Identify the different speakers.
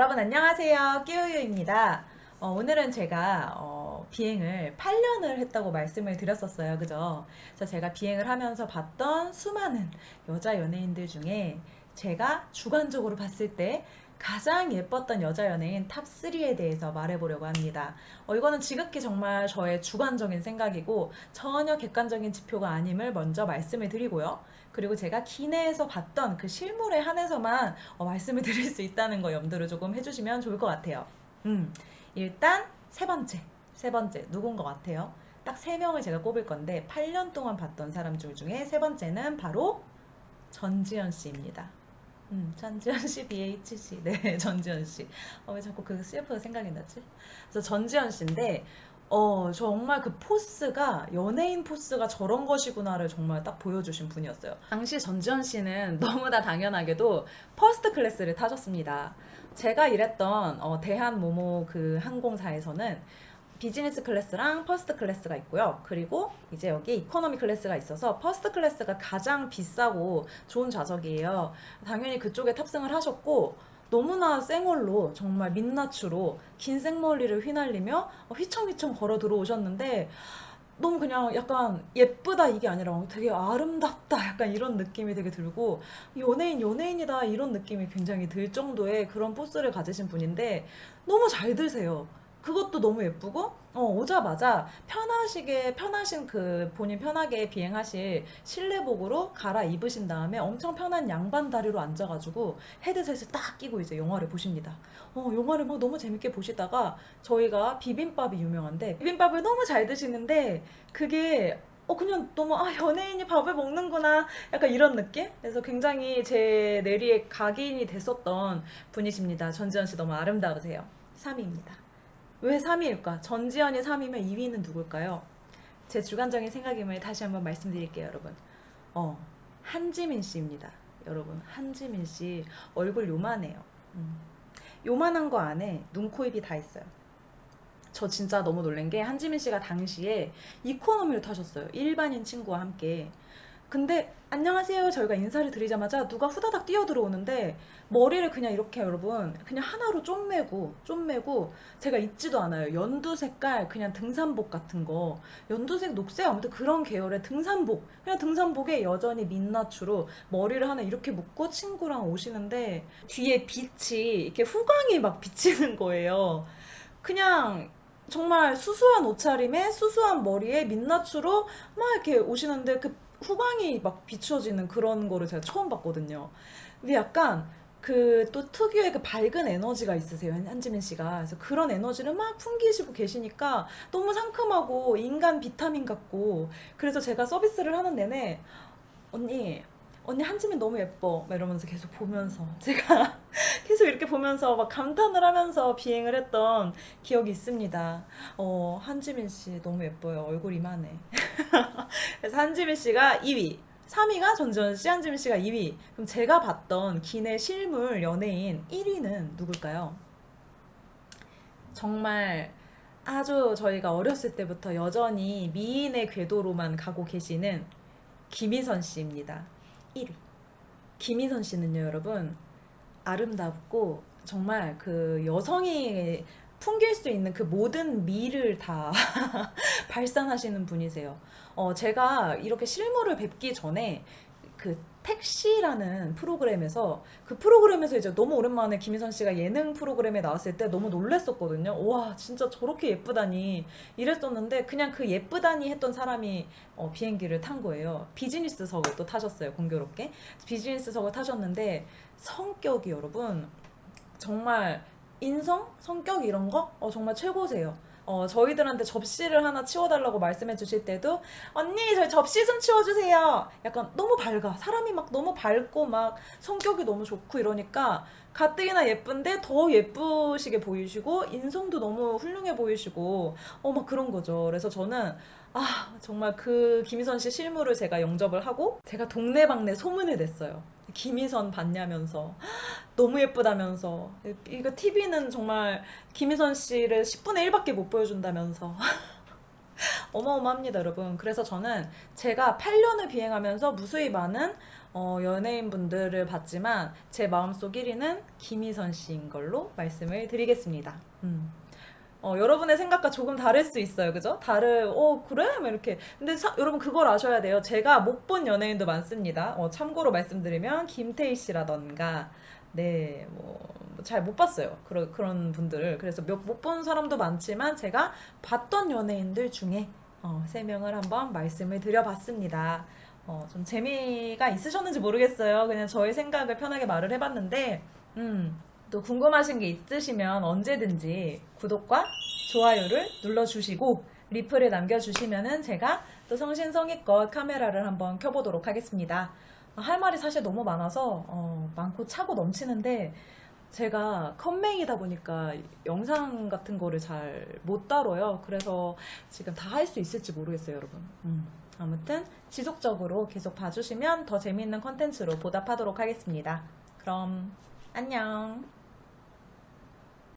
Speaker 1: 여러분 안녕하세요. 끼우유입니다. 어, 오늘은 제가 어, 비행을 8년을 했다고 말씀을 드렸었어요. 그죠? 그래서 제가 비행을 하면서 봤던 수많은 여자 연예인들 중에 제가 주관적으로 봤을 때 가장 예뻤던 여자 연예인 탑3에 대해서 말해보려고 합니다. 어, 이거는 지극히 정말 저의 주관적인 생각이고 전혀 객관적인 지표가 아님을 먼저 말씀을 드리고요. 그리고 제가 기내에서 봤던 그 실물에 한해서만 어, 말씀을 드릴 수 있다는 거 염두를 조금 해주시면 좋을 것 같아요. 음, 일단 세 번째, 세 번째 누군 것 같아요? 딱 세 명을 제가 꼽을 건데 8년 동안 봤던 사람 중 중에 세 번째는 바로 전지현 씨입니다. 음, 전지현 씨, BHC. 네, 전지현 씨. 어, 왜 자꾸 그 CF가 생각이 나지? 그래서 전지현 씨인데, 어, 정말 그 포스가, 연예인 포스가 저런 것이구나를 정말 딱 보여주신 분이었어요. 당시 전지현 씨는 너무나 당연하게도 퍼스트 클래스를 타셨습니다. 제가 일했던 어, 대한모모 그 항공사에서는 비즈니스 클래스랑 퍼스트 클래스가 있고요. 그리고 이제 여기 이코노미 클래스가 있어서 퍼스트 클래스가 가장 비싸고 좋은 좌석이에요. 당연히 그쪽에 탑승을 하셨고 너무나 쌩얼로 정말 민낯으로 긴 생머리를 휘날리며 휘청휘청 걸어 들어오셨는데 너무 그냥 약간 예쁘다 이게 아니라 되게 아름답다 약간 이런 느낌이 되게 들고 연예인 연예인이다 이런 느낌이 굉장히 들 정도의 그런 포스를 가지신 분인데 너무 잘 드세요. 그것도 너무 예쁘고 어, 오자마자 편하시게 편하신 그 본인 편하게 비행하실 실내복으로 갈아 입으신 다음에 엄청 편한 양반 다리로 앉아가지고 헤드셋을 딱 끼고 이제 영화를 보십니다. 어, 영화를 막 너무 재밌게 보시다가 저희가 비빔밥이 유명한데 비빔밥을 너무 잘 드시는데 그게 어 그냥 너무 아 연예인이 밥을 먹는구나 약간 이런 느낌? 그래서 굉장히 제 내리에 각인이 됐었던 분이십니다. 전지현 씨 너무 아름다우세요. 3위입니다. 왜 3위일까? 전지현이 3위면 2위는 누굴까요? 제 주관적인 생각임을 다시 한번 말씀드릴게요, 여러분. 어, 한지민 씨입니다. 여러분, 한지민 씨 얼굴 요만해요. 음. 요만한 거 안에 눈, 코, 입이 다 있어요. 저 진짜 너무 놀란 게 한지민 씨가 당시에 이코노미를 타셨어요. 일반인 친구와 함께. 근데 안녕하세요. 저희가 인사를 드리자마자 누가 후다닥 뛰어 들어오는데 머리를 그냥 이렇게 여러분 그냥 하나로 쪼매고 쪼매고 제가 잊지도 않아요. 연두 색깔 그냥 등산복 같은 거. 연두색 녹색? 아무튼 그런 계열의 등산복. 그냥 등산복에 여전히 민낯으로 머리를 하나 이렇게 묶고 친구랑 오시는데 뒤에 빛이 이렇게 후광이 막 비치는 거예요. 그냥 정말 수수한 옷차림에 수수한 머리에 민낯으로 막 이렇게 오시는데 그 후광이 막 비추어지는 그런 거를 제가 처음 봤거든요. 근데 약간 그 또 특유의 그 밝은 에너지가 있으세요 한- 한지민 씨가. 그래서 그런 에너지를 막 풍기시고 계시니까 너무 상큼하고 인간 비타민 같고. 그래서 제가 서비스를 하는 내내 언니 언니 한지민 너무 예뻐. 막 이러면서 계속 보면서 제가 계속 이렇게 보면서 막 감탄을 하면서 비행을 했던 기억이 있습니다. 어 한지민 씨 너무 예뻐요 얼굴 이만해. 그래서 한지민 씨가 2위. 3위가 전지현 씨, 한지민 씨가 2위. 그럼 제가 봤던 기내 실물 연예인 1위는 누굴까요? 정말 아주 저희가 어렸을 때부터 여전히 미인의 궤도로만 가고 계시는 김희선 씨입니다. 1위. 김희선 씨는요, 여러분, 아름답고 정말 그 여성이 풍길 수 있는 그 모든 미를 다 발산하시는 분이세요. 어, 제가 이렇게 실물을 뵙기 전에 그 택시라는 프로그램에서 그 프로그램에서 이제 너무 오랜만에 김희선 씨가 예능 프로그램에 나왔을 때 너무 놀랬었거든요. 와, 진짜 저렇게 예쁘다니 이랬었는데 그냥 그 예쁘다니 했던 사람이 어, 비행기를 탄 거예요. 비즈니스석을 또 타셨어요, 공교롭게. 비즈니스석을 타셨는데 성격이 여러분 정말 인성, 성격 이런 거 어, 정말 최고세요. 어, 저희들한테 접시를 하나 치워달라고 말씀해 주실 때도 언니 저희 접시 좀 치워주세요. 약간 너무 밝아. 사람이 막 너무 밝고 막 성격이 너무 좋고 이러니까 가뜩이나 예쁜데 더 예쁘시게 보이시고 인성도 너무 훌륭해 보이시고 어 막 그런 거죠. 그래서 저는 아 정말 그 김희선 씨 실물을 제가 영접을 하고 제가 동네방네 소문을 냈어요. 김희선 봤냐면서 너무 예쁘다면서 이거 TV는 정말 김희선 씨를 10분의 1밖에 못 보여준다면서 어마어마합니다, 여러분. 그래서 저는 제가 8년을 비행하면서 무수히 많은 어, 연예인분들을 봤지만 제 마음속 1위는 김희선 씨인 걸로 말씀을 드리겠습니다. 음. 어, 여러분의 생각과 조금 다를 수 있어요. 그죠? 다를, 어, 그래? 막 이렇게. 근데 사- 여러분 그걸 아셔야 돼요. 제가 못 본 연예인도 많습니다. 어, 참고로 말씀드리면 김태희 씨라던가, 네, 뭐, 잘 못 봤어요. 그런, 그런 분들을. 그래서 몇, 못본 사람도 많지만 제가 봤던 연예인들 중에 어, 세 명을 한번 말씀을 드려봤습니다. 어, 좀 재미가 있으셨는지 모르겠어요. 그냥 저의 생각을 편하게 말을 해봤는데, 음, 또 궁금하신 게 있으시면 언제든지 구독과 좋아요를 눌러주시고 리플을 남겨주시면은 제가 또 성신성의껏 카메라를 한번 켜보도록 하겠습니다. 아, 할 말이 사실 너무 많아서 어, 많고 차고 넘치는데 제가 컴맹이다 보니까 영상 같은 거를 잘 못 다뤄요. 그래서 지금 다 할 수 있을지 모르겠어요, 여러분. 음, 아무튼 지속적으로 계속 봐주시면 더 재미있는 컨텐츠로 보답하도록 하겠습니다. 그럼 안녕.